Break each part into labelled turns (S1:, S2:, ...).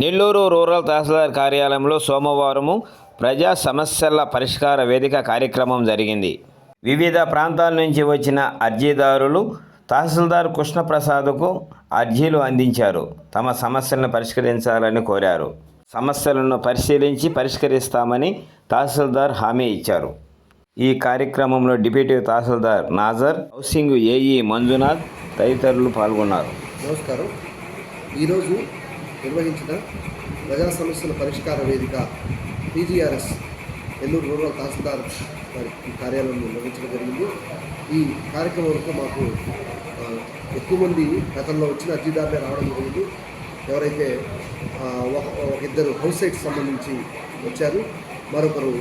S1: Nellore rural తహసీల్దార్ కార్యాలయంలో సోమవారము ప్రజా సమస్యల పరిష్కార వేదిక కార్యక్రమం జరిగింది. వివిధ ప్రాంతాల నుంచి వచ్చిన అర్జీదారులు తహసీల్దార్ కృష్ణప్రసాద్కు అర్జీలు అందించారు. తమ సమస్యలను పరిష్కరించాలని కోరారు. సమస్యలను పరిశీలించి పరిష్కరిస్తామని తహసీల్దార్ హామీ ఇచ్చారు. ఈ కార్యక్రమంలో డిప్యూటీ తహసీల్దార్ నాజర్ హౌసింగ్ ఏఈ మంజునాథ్ తదితరులు పాల్గొన్నారు.
S2: నమస్కారం. ఈరోజు నిర్వహించిన ప్రజా సమస్యల పరిష్కార వేదిక పీజీఆర్ఎస్ నెల్లూరు రూరల్ తహసీల్దార్ వారి ఈ కార్యాలయం నిర్వహించడం జరిగింది. ఈ కార్యక్రమంలో మాకు ఎక్కువ మంది గతంలో వచ్చిన అర్జీదారులే రావడం జరిగింది. ఎవరైతే ఒక ఒక ఇద్దరు హౌస్ సైట్స్ సంబంధించి వచ్చారు మరొకరు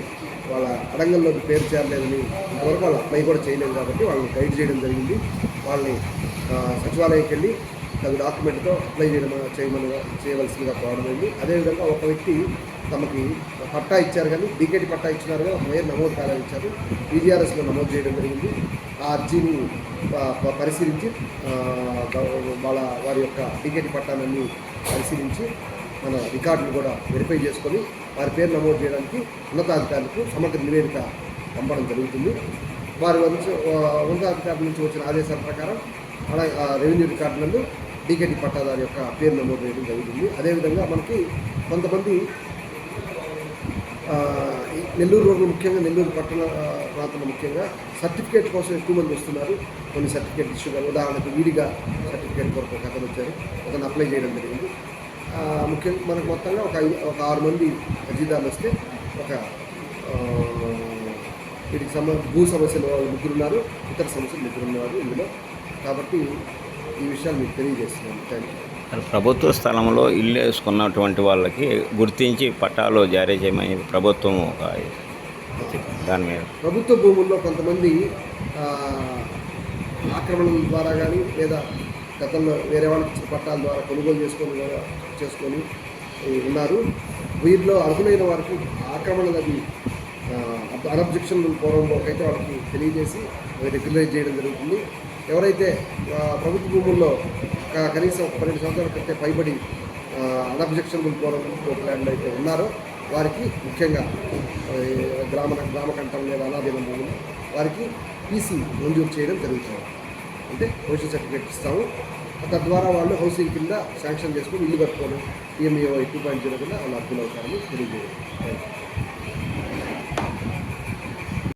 S2: వాళ్ళ అడంగంలోకి పేరు చేరలేదని ఇంతవరకు వాళ్ళు అప్లై కూడా చేయలేదు కాబట్టి వాళ్ళని గైడ్ చేయడం జరిగింది. వాళ్ళని సచివాలయంకి వెళ్ళి తగు డాక్యుమెంట్తో అప్లై చేయడం చేయమని చేయవలసిందిగా కోరమైంది అదేవిధంగా ఒక వ్యక్తి తమకి పట్టా ఇచ్చారు కానీ డీకేటీ పట్టా ఇచ్చినారు కానీ ఒక పేరు నమోదు కాలని ఇచ్చారు. బీజీఆర్ఎస్లో నమోదు చేయడం జరిగింది. ఆ అర్జీని పరిశీలించి వాళ్ళ వారి యొక్క డీకేటీ పట్టాలన్నీ పరిశీలించి మన రికార్డులు కూడా వెరిఫై చేసుకొని వారి పేరు నమోదు చేయడానికి ఉన్నతాధికారులకు సమగ్ర నివేదిక పంపడం జరుగుతుంది. వారి నుంచి ఉన్నతాధికారుల నుంచి వచ్చిన ఆదేశాల ప్రకారం అలా ఆ రెవెన్యూ రికార్డులను డీకేటీ పట్టాదారు యొక్క పేరు నమోదు చేయడం జరుగుతుంది. అదేవిధంగా మనకి కొంతమంది ఈ నెల్లూరు రోడ్లు ముఖ్యంగా నెల్లూరు పట్టణ ప్రాంతంలో ముఖ్యంగా సర్టిఫికేట్ కోసం ఎక్కువ మంది వస్తున్నారు. కొన్ని సర్టిఫికేట్ ఇష్యూగా ఉదాహరణకు వీడిగా సర్టిఫికేట్ కొరకు ఒక అతను వచ్చారు. అతను అప్లై చేయడం జరిగింది. ముఖ్యంగా మనకు మొత్తంగా ఒక ఒక ఆరు మంది అర్జీదారులు వస్తే ఒక వీటికి సంబంధించి భూ సమస్యలు ముగ్గురున్నారు. ముగ్గురు ఉన్నారు ఇతర సమస్యలు ముగ్గురున్నారు ఇందులో. కాబట్టి ఈ విషయాలు మీకు తెలియజేస్తున్నాను. థ్యాంక్ యూ
S1: ప్రభుత్వ స్థలంలో ఇల్లు వేసుకున్నటువంటి వాళ్ళకి గుర్తించి పట్టాలు జారీ చేయమని ప్రభుత్వం ఒక దాని మీద
S2: ప్రభుత్వ భూముల్లో కొంతమంది ఆక్రమణల ద్వారా కానీ లేదా గతంలో వేరే వాళ్ళకి పట్టాల ద్వారా కొనుగోలు చేసుకొని చేసుకొని ఉన్నారు. వీరిలో అర్హులైన వారికి ఆక్రమణలది అనబ్జెక్షన్ పూర్వంలో అయితే వాళ్ళకి తెలియజేసి రెగ్యులైజ్ చేయడం జరుగుతుంది. ఎవరైతే ప్రభుత్వ భూముల్లో కనీసం ఒక పన్నెండు సంవత్సరాల కంటే పైబడి అన్అబ్జెక్షనబుల్ పూర్వం ల్యాండ్ అయితే ఉన్నారో వారికి ముఖ్యంగా గ్రామ గ్రామ కంఠం లేదా అనాధీన భూములు వారికి పీసీ మంజూరు చేయడం జరుగుతుంది. అంటే పొజిషన్ సర్టిఫికేట్ ఇస్తాము. తద్వారా వాళ్ళు హౌసింగ్ కింద శాంక్షన్ చేసుకుని ఇల్లు కట్టుకోవడం పిఎంఏఓ టూ పాయింట్ జీరో కింద వాళ్ళు అర్థం అవుతారని తెలియజేయడం. Thank you